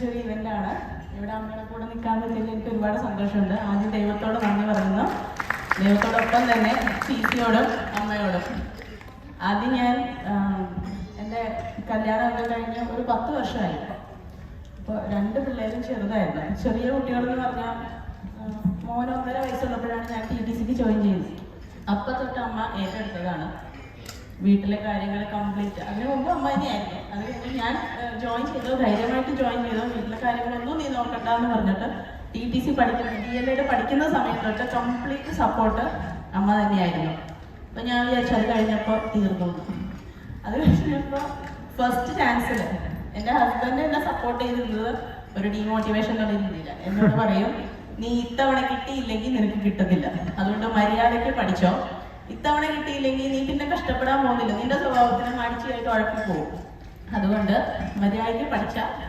ചെറിയ ആണ്. ഇവിടെ അമ്മയുടെ കൂടെ നിൽക്കാൻ പറ്റിയതിൽ എനിക്ക് ഒരുപാട് സന്തോഷമുണ്ട്. ആദ്യം ദൈവത്തോട് നന്ദി പറയുന്നു. ദൈവത്തോടൊപ്പം തന്നെ ചേച്ചിയോടും അമ്മയോടും. ആദ്യം ഞാൻ കല്യാണം കല്യാണമൊക്കെ കഴിഞ്ഞ് ഒരു പത്ത് വർഷമായി. അപ്പോൾ രണ്ട് പിള്ളേരും ചെറുതായിരുന്നു. ചെറിയ കുട്ടികളെന്ന് പറഞ്ഞാൽ മോൻ ഒന്നര വയസ്സുള്ളപ്പോഴാണ് ഞാൻ ടി ടി സിക്ക് ജോയിൻ ചെയ്തത് അപ്പം തൊട്ട് അമ്മ ഏറ്റെടുത്തതാണ്. വീട്ടിലെ കാര്യങ്ങൾ കംപ്ലീറ്റ് അതിന് മുമ്പ് അമ്മ തന്നെയായിരുന്നു. അത് ഞാൻ ജോയിൻ ചെയ്തോ ധൈര്യമായിട്ട് ജോയിൻ ചെയ്തോ വീട്ടിലെ കാര്യങ്ങളൊന്നും നീ നോക്കണ്ട എന്ന് പറഞ്ഞിട്ട് ടി ടി സി പഠിക്കുന്ന ഡി എൽ എഡ് പഠിക്കുന്ന സമയത്ത് കംപ്ലീറ്റ് സപ്പോർട്ട് അമ്മ തന്നെയായിരുന്നു. അപ്പം ഞാൻ വിചാരിച്ചു അത് കഴിഞ്ഞപ്പോൾ തീർന്നു അത് കഴിഞ്ഞപ്പോൾ ഫസ്റ്റ് ചാൻസിൽ എന്റെ ഹസ്ബൻഡ് എന്നെ സപ്പോർട്ട് ചെയ്തിരുന്നത് ഒരു ഡീമോട്ടിവേഷൻ രീതിയിലാണ് എന്നോട് പറയും നീ ഇത്തവണ കിട്ടിയില്ലെങ്കിൽ നിനക്ക് കിട്ടത്തില്ല. അതുകൊണ്ട് മര്യാദയ്ക്ക് പഠിച്ചോ. ഇത്തവണ കിട്ടിയില്ലെങ്കിൽ നീ പിന്നെ കഷ്ടപ്പെടാൻ പോകുന്നില്ല. നിന്റെ സ്വഭാവത്തിന് മടിച്ചായിട്ട് ഉഴപ്പി പോകും അതുകൊണ്ട് മര്യാദയ്ക്ക് പഠിച്ച.